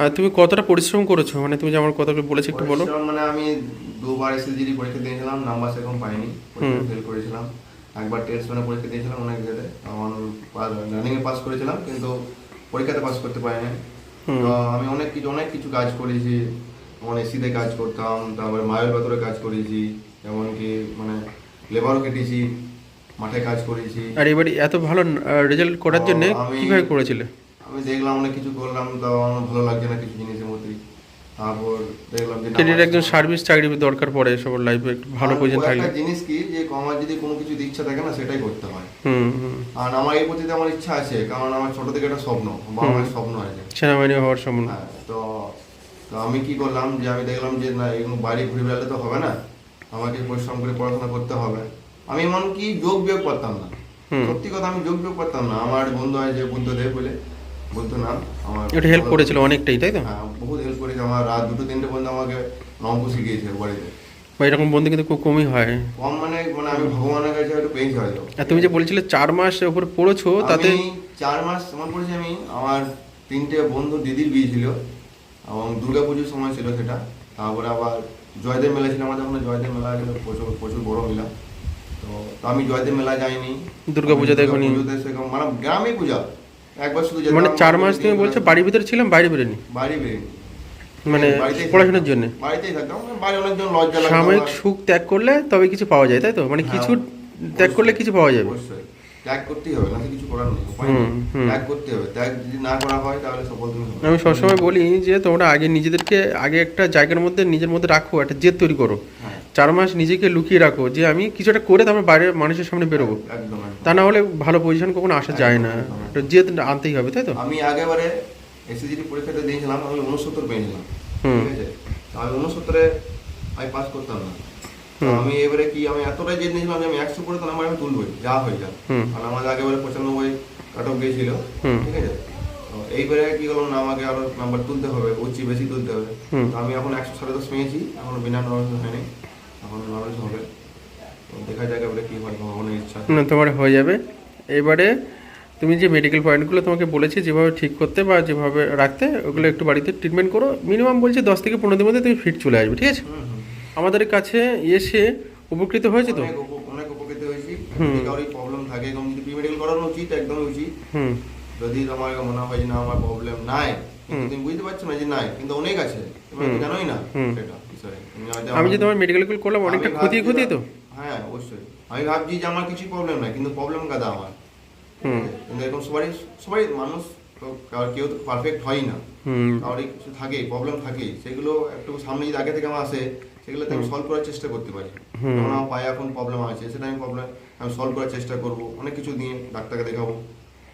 আর তুমি কতটা পরিশ্রম করেছ? মানে তুমি যে আমার কথা বলেছ একটু বলো। মানে আমি দুবার এসএসজিডি পরীক্ষা দিয়েছিলাম নাম্বার সেরকম পাইনি। পরীক্ষা ফেল করেছিলাম। একবার টেস্ট মানে পরীক্ষা দিয়েছিলাম অনেক জায়গায় আমার রানিং এ পাস করেছিলাম কিন্তু পরীক্ষাতে পাস করতে পারিনি। তো আমি অনেক কিছু অনেক কিছু কাজ করেছি। যেমন এসিতে কাজ করতাম তারপরে মায়ের ভেতরে কাজ করেছি এমনকি মানে লেবারও কেটেছি মাঠে কাজ করেছি। আর এবারে এত ভালো রেজাল্ট করার জন্য কীভাবে করেছিলে? আমি দেখলাম অনেক কিছু করলাম তো আমার ভালো লাগছে না কিছু জিনিসের মধ্যেই তারপর দেখলাম যে ক্যারিয়ার একজন সার্ভিস চাকরি দরকার পড়ে সবার লাইফে একটু ভালো পজিশন থাকলে একটা জিনিস কি যে আমার যদি কোনো কিছু ইচ্ছা থাকে না সেটাই করতে হয়। হুম আর আমার এই প্রতিতে আমার ইচ্ছা আছে কারণ আমার ছোট থেকে একটা স্বপ্ন বাবা মায়ের স্বপ্ন আছে। সেনাবাহিনী হওয়ার সম্ভাবনা হ্যাঁ তো তো আমি কি করলাম যে আমি দেখলাম যে না এরকম বাড়ি ঘুরে বেড়ালে তো হবে না আমাকে পরিশ্রম করে পড়াশোনা করতে হবে। আমি এমনকি যোগ বিয়োগ করতাম না। সত্যি কথা আমি যোগ বিয়োগ করতাম না। আমার বন্ধু আছে বুদ্ধদেব বলে বুদ্ধ নাম আমার এটা হেল্প করেছিল অনেকটাই তাই তো? হ্যাঁ বহুত হেল্প করেছে। আমার রাত দুটো তিনটে পর্যন্ত আমাকে অঙ্ক শিখিয়েছে বাড়িতে। বা এরকম বন্ধু কিন্তু খুব কমই হয়। কম মানে মানে আমি ভগবানের কাছে একটু পেয়েছি হয়তো। আর তুমি যে বলছিলে চার মাস উপর পড়েছো তাতে চার মাস এমন করেছি আমি আমার তিনটে বন্ধু দিদির বিয়ে ছিল এবং দুর্গা পুজোর সময় ছিল সেটা। তারপরে আবার জয়দেব মেলা ছিল আমাদের ওখানে জয়দেব মেলা ছিল প্রচুর প্রচুর বড় মেলা। তো আমি জয়দেব মেলা যাইনি। দুর্গাপূজা আমি দেখোনি? মানে গ্রামে পূজা। একবার শুধু মানে চার মাস তুমি বলছো বাড়ির ভিতরে ছিলাম বাইরে বেরোনি বাড়ি বেরিয়ে মানে পড়াশোনার। জন্য? বাড়িতেই থাকতাম। বাড়ি অনেকজন লজ্জা লাগতো সাময়িক সুখ ত্যাগ করলে তবে কিছু পাওয়া যায় তাই তো? মানে হ্যাঁ, কিছু ত্যাগ করলে কিছু পাওয়া যাবে। ত্যাগ করতেই হবে না কিছু করার নেই উপায় হুম, নেই। হুম। ত্যাগ করতে হবে। ত্যাগ যদি না করা হয় তাহলে সফল তুমি আমি সবসময় বলি যে তোমরা আগে নিজেদেরকে আগে একটা জায়গার মধ্যে নিজের মধ্যে রাখো একটা জেদ তৈরি করো। চার মাস নিজেকে লুকিয়ে রাখো যে আমি কিছু একটা করে তারপর বাইরের মানুষের সামনে বেরোবো। তা না হলে ভালো পজিশন কখনো আসা যায় না। একদম, জেদ আনতেই হবে তাই তো? আমি আগেবারে এসএসজি পরীক্ষাটা দিয়েছিলাম আমি উনসত্তর পেয়েছিলাম হুম। ঠিক আছে? আমি উনসত্তরে আমি পাস করতাম না। আমি এবারে কি আমি এতটাই জেদ নিয়েছিলাম যে আমি একশো পরে তো নাম্বার আমি তুলবই যা হয়ে যাক। কারণ আমাদের আগেবারে পঁচানব্বই কাট অফ গিয়েছিল ঠিক আছে? এইবারে কি করলাম না আমাকে আরও নাম্বার তুলতে হবে উচ্চ বেশি তুলতে হবে। তো আমি এখন একশো সাড়ে দশ পেয়েছি এখন বিনা হয়নি। এখন হবে। দেখা যাক এবারে কি হয় ভগবানের ইচ্ছা। না তোমার হয়ে যাবে। এবারে তুমি যে মেডিকেল পয়েন্টগুলো তোমাকে বলেছি যেভাবে ঠিক করতে বা যেভাবে রাখতে ওগুলো একটু বাড়িতে ট্রিটমেন্ট করো। মিনিমাম বলছি দশ থেকে পনেরো দিনের মধ্যে তুমি ফিট চলে আসবে ঠিক আছে। আমাদের কাছে এসে উপকৃত হয়েছে তো? অনেক উপ- অনেক উপকৃত হয়েছি। যদি প্রবলেম থাকে এবং প্রি মেডিকেল করানো উচিত একদমই উচিত। যদি তোমার মনে হয় না আমার প্রবলেম নাই তুমি বুঝতে পারছ না যে নাই কিন্তু অনেক আছে। তুমি। জানোই না। সেটা বিষয়ে আমি যে তোমার মেডিকেল করলাম অনেকটা ক্ষতি ক্ষতি তো? হ্যাঁ অবশ্যই। আমি ভাবছি যে আমার কিছু প্রবলেম নাই কিন্তু প্রবলেম কাদা আমার। হুম। কিন্তু এরকম সবাই সবাই মানুষ তো কেউ তো পারফেক্ট হয় না। হুম। কারোর কিছু থাকেই প্রবলেম থাকেই। সেগুলো একটু সামনে যদি আগে থেকে আমার আসে সেগুলো আমি সলভ করার চেষ্টা করতে পারি। যেমন আমার পায়ে এখন প্রবলেম আছে সেটা আমি প্রবলেম আমি সলভ করার চেষ্টা করব অনেক কিছু দিয়ে ডাক্তারকে দেখাবো।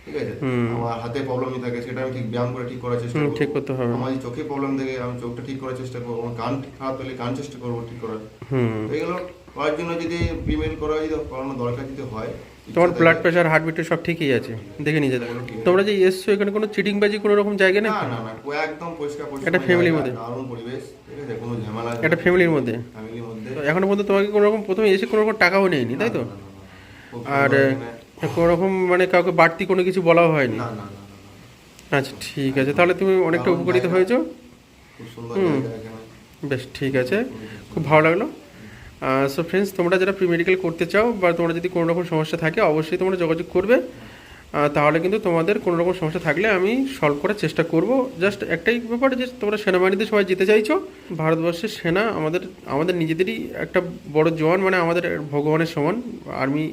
ঠিক আছে। আমার হাতে প্রবলেম থাকে সেটা আমি ঠিক ব্যায়াম করে ঠিক করার চেষ্টা করব। ঠিক করতে হবে। আমার চোখে প্রবলেম থাকে আমি চোখটা ঠিক করার চেষ্টা করব আমার কান খারাপ হলে কান চেষ্টা করব ঠিক করার। এগুলো করার জন্য যদি প্রিমেল করা যদি করানো দরকার যদি হয় তোমার ব্লাড প্রেশার হার্টবিট সব ঠিকই আছে। দেখে নিয়ে যেতে তোমরা যে এসছো এখানে কোনো চিটিং বাজি কোনো রকম জায়গা নেই না না একদম পরিষ্কার পরিষ্কার একটা family র মধ্যে। দারুণ পরিবেশ ঠিক আছে? কোনো ঝামেলা ফ্যামিলির মধ্যে। ফ্যামিলির মধ্যে। এখনও পর্যন্ত তোমাকে কোনো রকম প্রথমে এসে কোনো রকম টাকাও নেয়নি তাই তো? আর কোনো রকম মানে কাউকে বাড়তি কোনো কিছু বলাও হয়নি? না আচ্ছা ঠিক আছে। তাহলে তুমি অনেকটা জায়গা। হয়েছো? হুম। বেশ ঠিক আছে। খুব ভালো লাগল। সো ফ্রেন্ডস তোমরা যারা প্রি মেডিকেল করতে চাও বা তোমরা যদি কোনো রকম সমস্যা থাকে অবশ্যই তোমরা যোগাযোগ করবে। তাহলে কিন্তু তোমাদের কোনো রকম সমস্যা থাকলে আমি সলভ করার চেষ্টা করব। জাস্ট একটাই ব্যাপার যে তোমরা সেনাবাহিনীতে সবাই যেতে চাইছো। ভারতবর্ষের সেনা আমাদের আমাদের নিজেদেরই একটা বড় জওয়ান মানে আমাদের ভগবানের সমান। আর্মি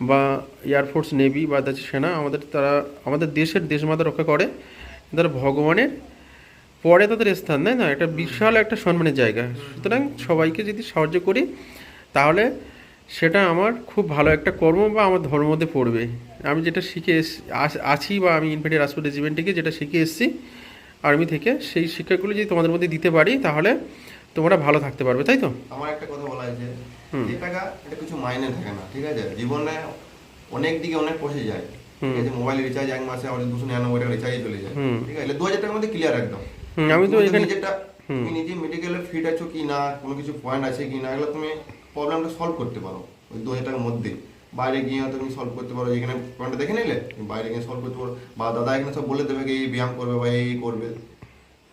বা এয়ারফোর্স নেভি বা দেশের সেনা, আমাদের তারা, আমাদের দেশের দেশমাতা রক্ষা করে। তারা ভগবানের পরে তাদের স্থান, তাই না? একটা বিশাল একটা সম্মানের জায়গা। সুতরাং সবাইকে যদি সাহায্য করি, তাহলে সেটা আমার খুব ভালো একটা কর্ম বা আমার ধর্মের মধ্যে পড়বে। আমি যেটা শিখে আছি বা আমি ইনফেন্ট্রি রাজপুত রেজিমেন্ট থেকে যেটা শিখে এসেছি আর্মি থেকে, সেই শিক্ষাগুলো যদি তোমাদের মধ্যে দিতে পারি, তাহলে তোমরা ভালো থাকতে পারবে, তাই তো? আমার একটা কথা বলা হুম। যে টাকা এটা কিছু মাইনে থাকে না ঠিক আছে? জীবনে অনেক দিকে অনেক পয়সা যায়। ঠিক আছে মোবাইল রিচার্জ এক মাসে আমাদের দুশো নিরানব্বই টাকা রিচার্জে চলে যায়। ঠিক আছে? দু হাজার টাকার মধ্যে ক্লিয়ার একদম। আমি তো এখানে- তুমি নিজে মেডিকেলে ফিট আছো কি না কোনো কিছু পয়েন্ট আছে কি না এগুলো তুমি প্রবলেমটা সলভ করতে পারো। ওই দু হাজার টাকার মধ্যে। বাইরে গিয়ে তুমি সলভ করতে পারো এখানে পয়েন্টটা দেখে নিলে বাইরে গিয়ে সলভ করতে পারো। বা দাদা এখানে সব বলে দেবে এই ব্যায়াম করবে বা এই করবে।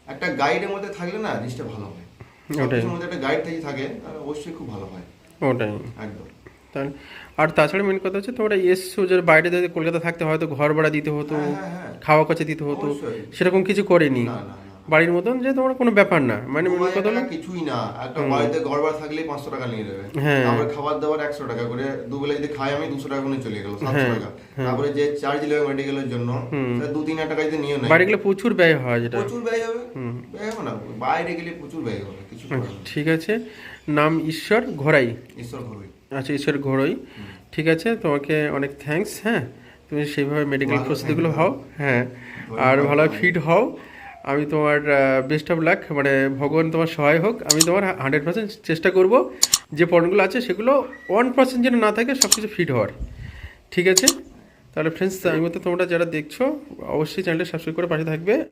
একটা গাইডের মধ্যে থাকলে না জিনিসটা ভালো হয়। ওটাই। মধ্যে একটা গাইড থেকে থাকে তাহলে অবশ্যই খুব ভালো হয়। ওটাই। একদম। তাহলে আর তাছাড়া মেন কথা হচ্ছে তোমরা এসছো যে বাইরে যদি কলকাতা থাকতে হয়তো ঘর ভাড়া দিতে হতো হ্যাঁ, হ্যাঁ, হ্যাঁ। খাওয়া খরচা দিতে হতো সেরকম কিছু করেনি। না না না। বাড়ির মতন যে তোমার কোনো ব্যাপার না। মানে মেন কথা হলো টাকা কিছুই না। একটা বাড়িতে ঘর ভাড়া থাকলেই পাঁচশো টাকা নিয়ে নেবে। হ্যাঁ। তারপরে খাবার দাবার একশো টাকা করে দুবেলা যদি খাই আমি দুশো টাকা করে চলে গেল সাতশো হ্যাঁ, টাকা। তারপরে যে চার্জ নেবে মেডিকেলের জন্য দু তিন হাজার টাকা যদি নিয়ে নেয়। বাড়ি গেলে প্রচুর ব্যয় হয় যেটা। প্রচুর ব্যয় হবে। ব্যয় হবে না বাইরে গেলে প্রচুর ব্যয় হবে কিছু নেই। ঠিক আছে। নাম ঈশ্বর ঘোড়াই। ঈশ্বর ঘরুই আচ্ছা ঈশ্বর ঘোড়াই। ঠিক আছে তোমাকে অনেক থ্যাঙ্কস হ্যাঁ। তুমি সেইভাবে মেডিকেল প্রস্তুতিগুলো হও হ্যাঁ। আর ভালো ফিট হও। আমি তোমার বেস্ট অফ লাক মানে ভগবান তোমার সহায় হোক। আমি তোমার হান্ড্রেড পার্সেন্ট চেষ্টা করব যে পয়েন্টগুলো আছে সেগুলো ওয়ান পার্সেন্ট যেন না থাকে সব কিছু ফিট হওয়ার। ঠিক আছে? তাহলে ফ্রেন্ডস আমি মতো তোমরা যারা দেখছ, অবশ্যই চ্যানেলটা সাবস্ক্রাইব করে পাশে থাকবে।